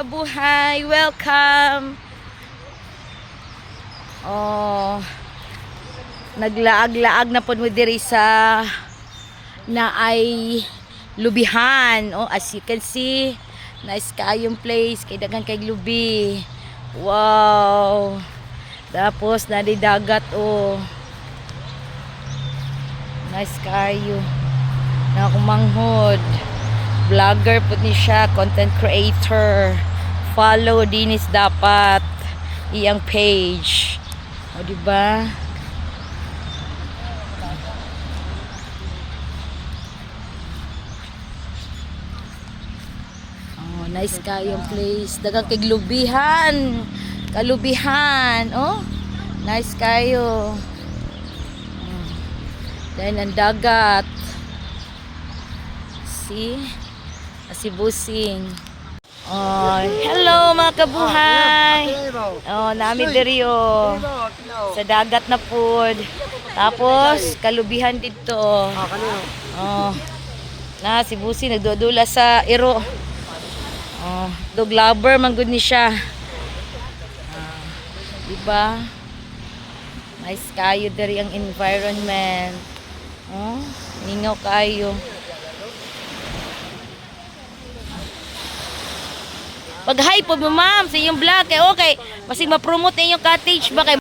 sa buhay. Welcome. Oh. Naglaag-laag na po mo diri sa na ay lubihan. Oh, as you can see, nice kayong place kay dagan kay lubi. Wow. Tapos na di dagat oh. Nice kayo. Na kumanghod. manghod vlogger po ni siya, content creator. Follow dinis dapat iyang page. O di ba? Oh, nice kayong place. Dagang kiglubihan. Kalubihan. Oh, nice kayo. Oh. Dahil ang dagat. See? Si Busing. Oh, hello mga kabuhay. Oh, nami diri oh. Sa dagat na pod. Tapos kalubihan dito. Oh. Na si Busi nagdudula sa iro. Oh, dog lover man gud ni siya. Ah, diba? Nice kayo diri ang environment. Oh, ningaw kayo. Pag-hi po mo ma'am sa iyong vlog. Kay okay, masig ma-promote inyong cottage ba? Kay